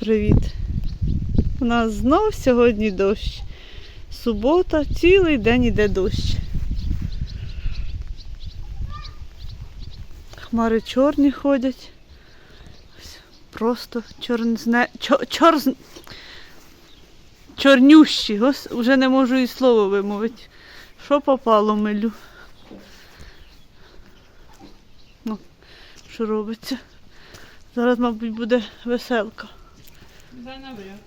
Привіт! У нас знов сьогодні дощ. Субота, цілий день іде дощ. Хмари чорні ходять. Просто чорнзне... Чор... Чор... Чорнющі. Гос... Уже не можу і слово вимовити. Що попало милю? Ну, що робиться? Зараз, мабуть, буде веселка. Да, навряд.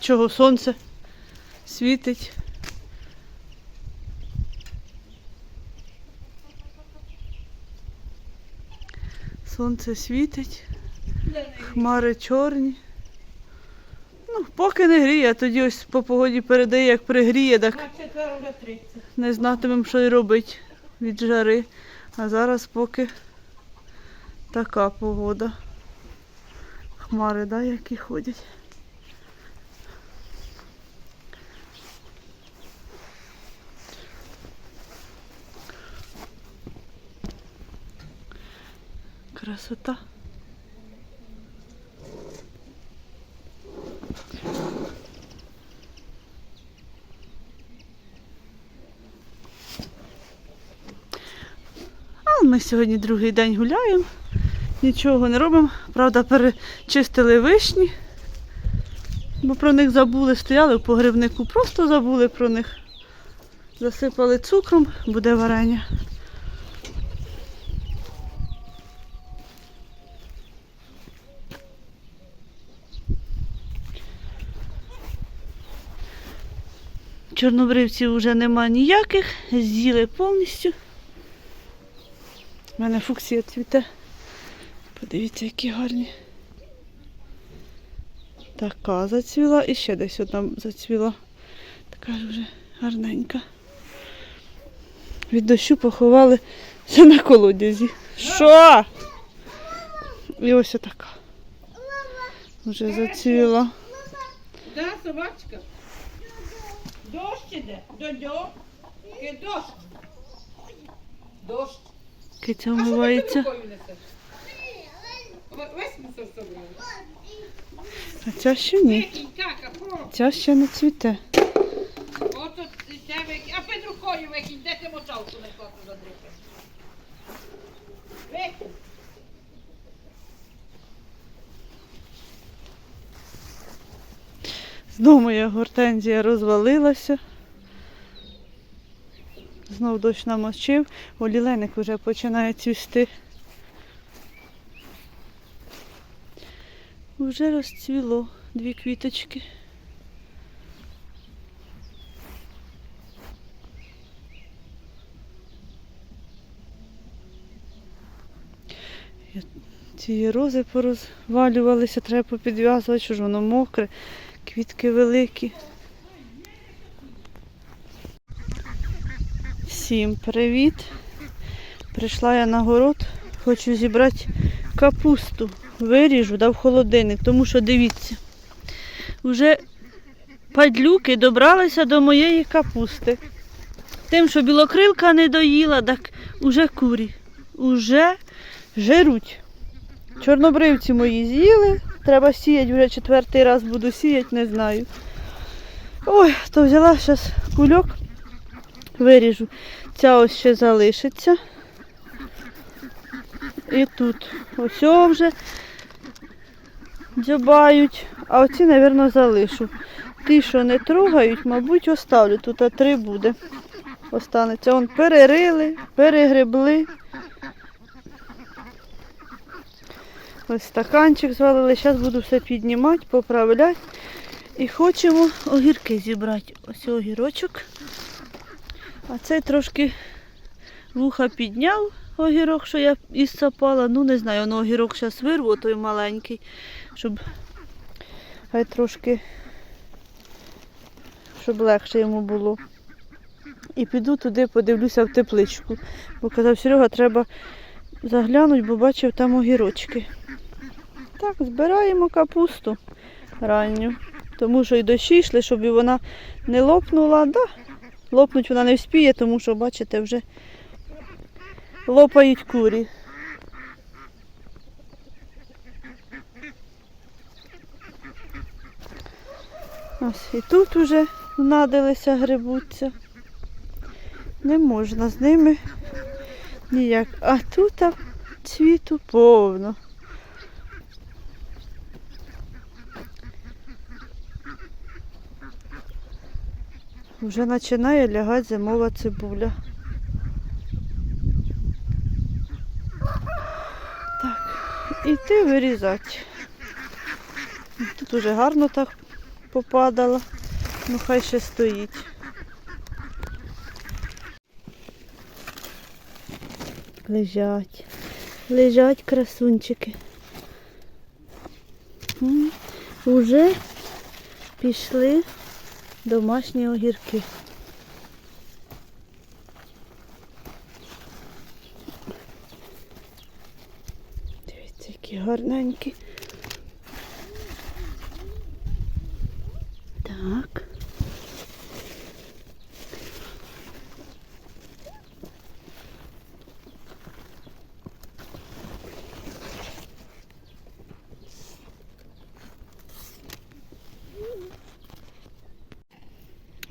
Чого сонце світить. Сонце світить, хмари чорні. Ну, поки не гріє, а тоді ось по погоді передає, як пригріє, так На четвер вже 30. не знатимемо, що й робити від жари. А зараз поки така погода. Хмари, да, які ходять. Красота. Ми сьогодні другий день гуляємо, нічого не робимо. Правда, перечистили вишні, бо про них забули, стояли в погребнику, просто забули про них. Засипали цукром, буде варення. Чорнобривців вже нема ніяких, з'їли повністю. У мене фуксія цвіте. Подивіться, які гарні. Така зацвіла і ще десь одна зацвіла. Така вже гарненька. Від дощу поховали ще на колодязі. Що? І ось така. Вже зацвіла. Да, собачка? Дощ іде. Додьо. Ки дощ. Дощ. Киця А вмивається. Весь з собою. Ця ще ні. Ця ще не цвіте. Ото викинь. А під рукою викинь, де ти мочалку не задрипав? Викинь. Знову моя гортензія розвалилася. Знов дощ намочив, оліленик вже починає цвісти. Вже розцвіло дві квіточки. Ці рози порозвалювалися, треба попідв'язувати, що ж воно мокре, квітки великі. Всім привіт! Прийшла я на город, хочу зібрати капусту. Виріжу, дав холодильник, тому що дивіться, вже падлюки добралися до моєї капусти. Тим, що білокрилка не доїла, так уже курі, уже жируть. Чорнобривці мої з'їли. Треба сіяти, вже четвертий раз буду сіяти, не знаю. Ой, то взяла зараз кульок, виріжу. Ця ось ще залишиться. І тут. Ось вже дзьобають. А оці, мабуть, залишу. Ті, що не трогають, мабуть, оставлю. Тут а три буде. Останеться. Вон перерили, перегребли. Ось стаканчик звалили. Зараз буду все піднімати, поправляти. І хочемо огірки зібрати. Ось огірочок. А цей трошки вуха підняв огірок, що я із сапала. Ну не знаю, воно огірок зараз вирву, той маленький, щоб хай трошки, щоб легше йому було. І піду туди, подивлюся в тепличку. Бо казав, Серега, треба заглянути, бо бачив там огірочки. Так, збираємо капусту ранню. Тому що і дощі йшли, щоб і вона не лопнула. Да, лопнуть вона не вспіє, тому що, бачите, вже лопають курі. Ось і тут уже надилися, грибуться. Не можна з ними ніяк. А тут а, цвіту повно. Вже починає лягати зимова цибуля. Так, іти вирізати. Тут уже гарно так попадало. Ну хай ще стоїть. Лежать. Лежать красунчики. Уже пішли домашні огірки. Дивіться, які гарненькі.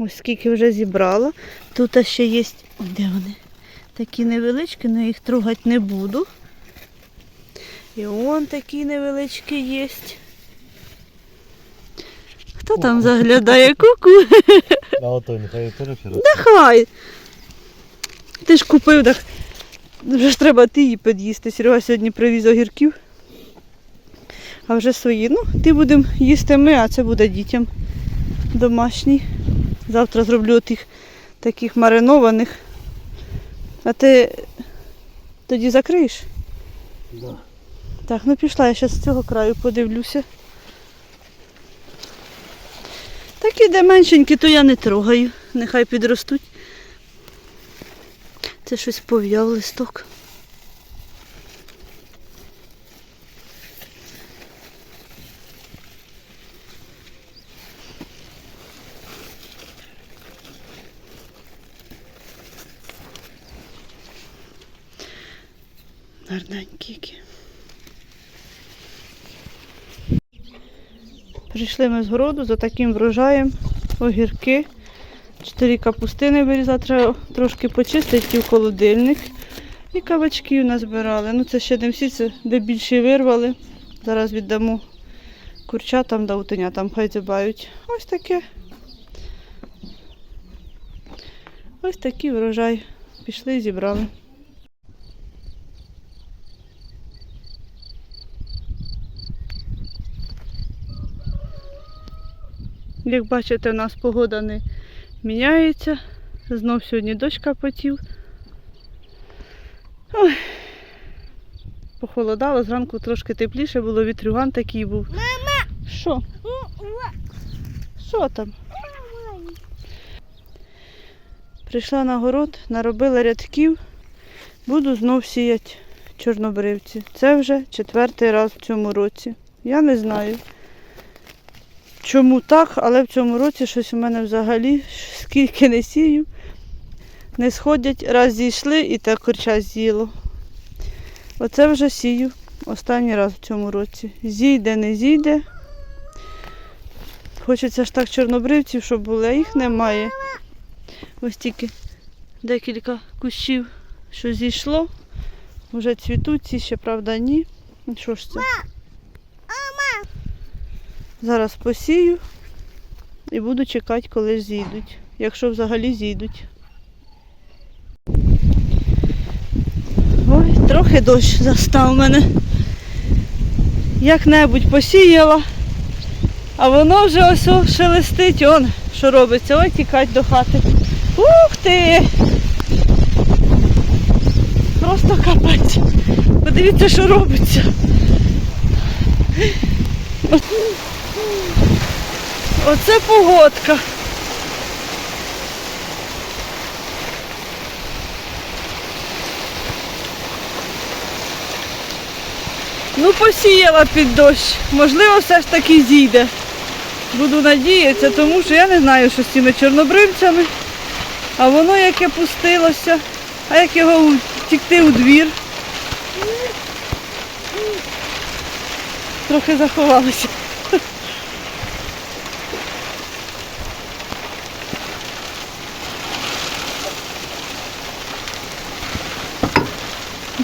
Ось скільки вже зібрала. Тут ще є. Де вони? Такі невеличкі, але їх трогати не буду. І он такі невеличкі є. Хто там заглядає куку? А ото нехай теж. Хай. Ти ж купив, так вже ж треба ти її під'їсти. Серега сьогодні привіз огірків. А вже свої. Ну, ти будемо їсти ми, а це буде дітям домашній. Завтра зроблю тих таких маринованих. А ти тоді закриєш? Да. Так, ну пішла, я зараз з цього краю подивлюся. Такі, де меншенькі, то я не трогаю. Нехай підростуть. Це щось пов'яв листок. Гарненькі які. Прийшли ми з городу за таким врожаєм. Огірки. Чотири капустини вирізати, треба трошки почистити в холодильник. І кабачків назбирали. Ну це ще не всі, це де більше вирвали. Зараз віддамо курчатам да утенятам, хай дзибають. Ось таке. Ось такий врожай. Пішли і зібрали. Як бачите, у нас погода не міняється. Знов сьогодні дощ капотів. Ой. Похолодало, зранку трошки тепліше було, вітрюган такий був. Мама! Що? Що там? Прийшла на город, наробила рядків, буду знов сіяти чорнобривці. Це вже четвертий раз в цьому році. Я не знаю. Чому так, але в цьому році щось у мене взагалі, скільки не сію, не сходять, раз зійшли і так курча з'їло. Оце вже сію останній раз в цьому році. Зійде, не зійде. Хочеться ж так чорнобривців, щоб були, а їх немає. Ось тільки декілька кущів, що зійшло. Вже цвітуть, ці ще, правда, ні. Ну, Що ж це? Зараз посію і буду чекати, коли зійдуть. Якщо взагалі зійдуть. Ой, трохи дощ застав мене. Як-небудь посіяла, а воно вже ось шелестить, он що робиться. Ой, тікать до хати. Ух ти! Просто капець. Подивіться, що робиться. Оце погодка. Ну, посіяла під дощ. Можливо, все ж таки зійде. Буду надіятися, тому що я не знаю, що з цими чорнобривцями. А воно яке пустилося. А як його втікти у двір. Трохи заховалося.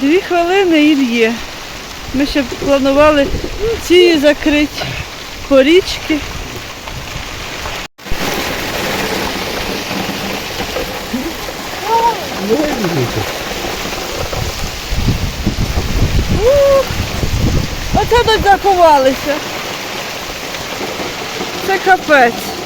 Дві хвилини і є. Ми ще планували ці закрити порічки. Оце тут заховалися. Це капець.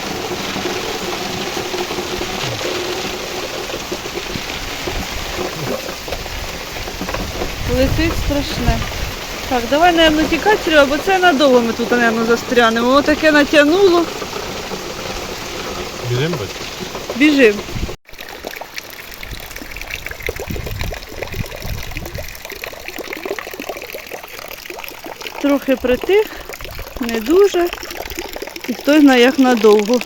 Летить страшне. Так, давай, наверное, тікати, Серега, бо це надовго ми тут, наверное, застрянемо. Отаке натягнуло. Біжим, бать? Біжим. Трохи притих, не дуже. І хто знає, як надовго.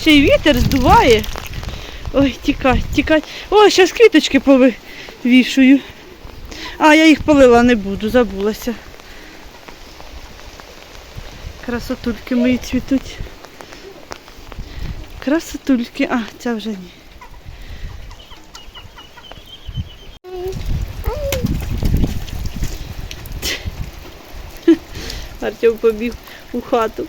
Ще й вітер здуває. Ой, тікай, тікай. О, зараз квіточки повивішую. А, я їх полила не буду, забулася. Красотульки мої цвітуть. Красотульки. А, ця вже ні. Артем побіг у хату.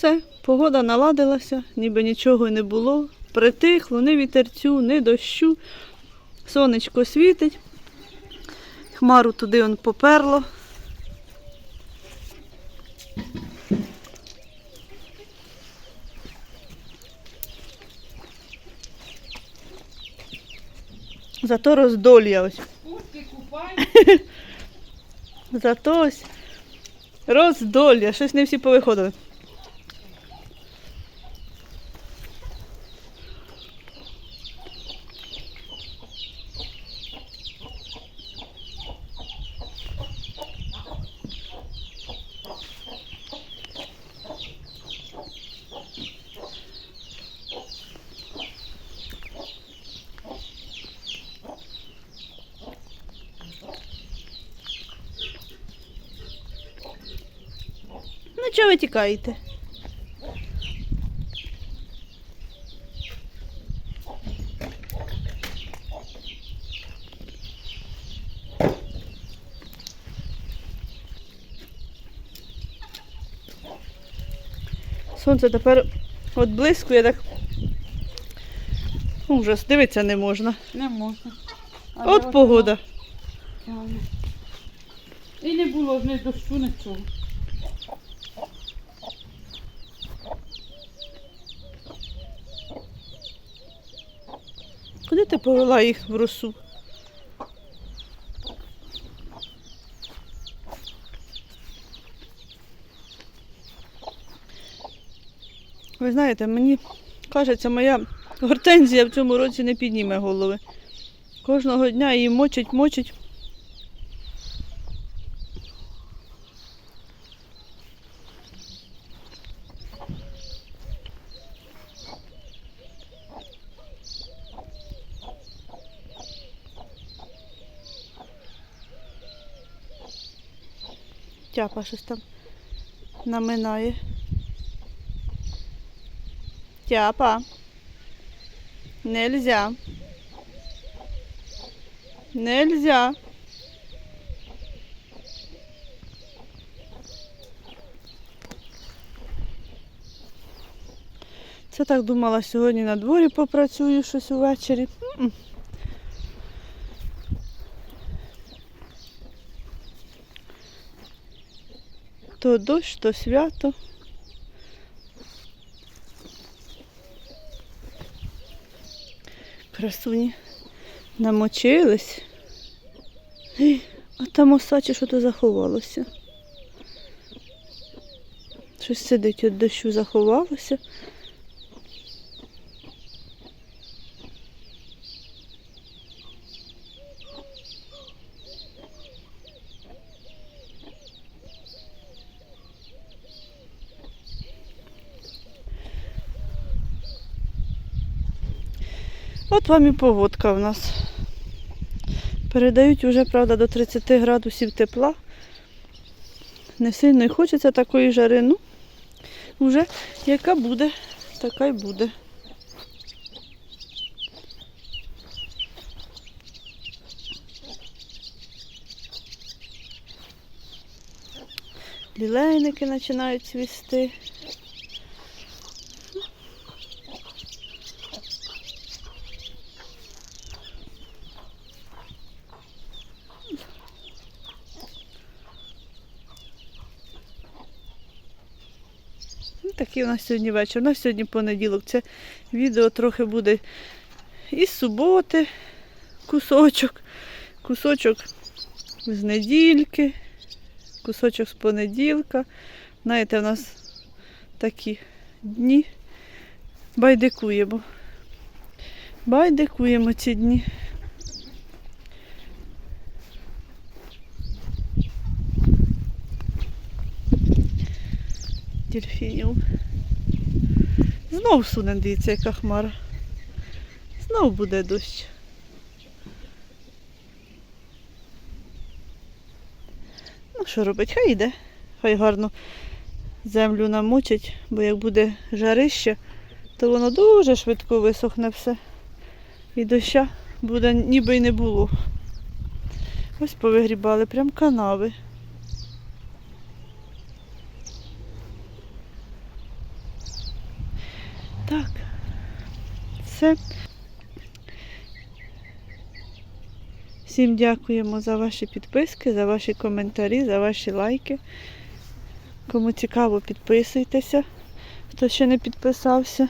Все, погода наладилася, ніби нічого не було. Притихло, ні вітерцю, ні дощу. Сонечко світить. Хмару туди он поперло. Зато роздолія ось. Зато ось роздолля. Щось не всі повиходили. Тікаєте? Сонце тепер от блискує так. Ужас, дивитися не можна. Не можна. Але От погода. воно. І не було ж ні дощу, нічого. Куди ти повела їх в росу? Ви знаєте, мені кажеться, моя гортензія в цьому році не підніме голови. Кожного дня її мочить, мочить. Тяпа щось там наминає. Тяпа. Нельзя. Нельзя. Це так думала, сьогодні на дворі попрацюю щось увечері. То дощ, то свято. Красуні намочились. А там осаче що то заховалося. Щось сидить від дощу заховалося. От вам і погодка в нас. Передають вже, правда, до 30 градусів тепла. Не сильно хочеться такої жари. Ну, вже яка буде, така й буде. Лілейники починають цвісти. Такий у нас сьогодні вечір. У нас сьогодні понеділок. Це відео трохи буде із суботи, кусочок, кусочок з недільки, кусочок з понеділка. Знаєте, у нас такі дні. Байдикуємо. Байдикуємо ці дні. Дельфінів. Знов суне, дивіться, яка хмара. Знов буде дощ. Ну, що робить? Хай йде. Хай гарно землю намочить, бо як буде жарище, то воно дуже швидко висохне все. І доща буде ніби й не було. Ось повигрібали прям канави. Так. Все. Всім дякуємо за ваші підписки, за ваші коментарі, за ваші лайки. Кому цікаво, підписуйтеся, хто ще не підписався.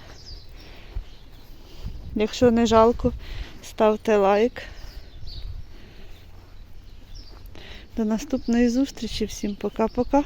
Якщо не жалко, ставте лайк. До наступної зустрічі. Всім пока-пока.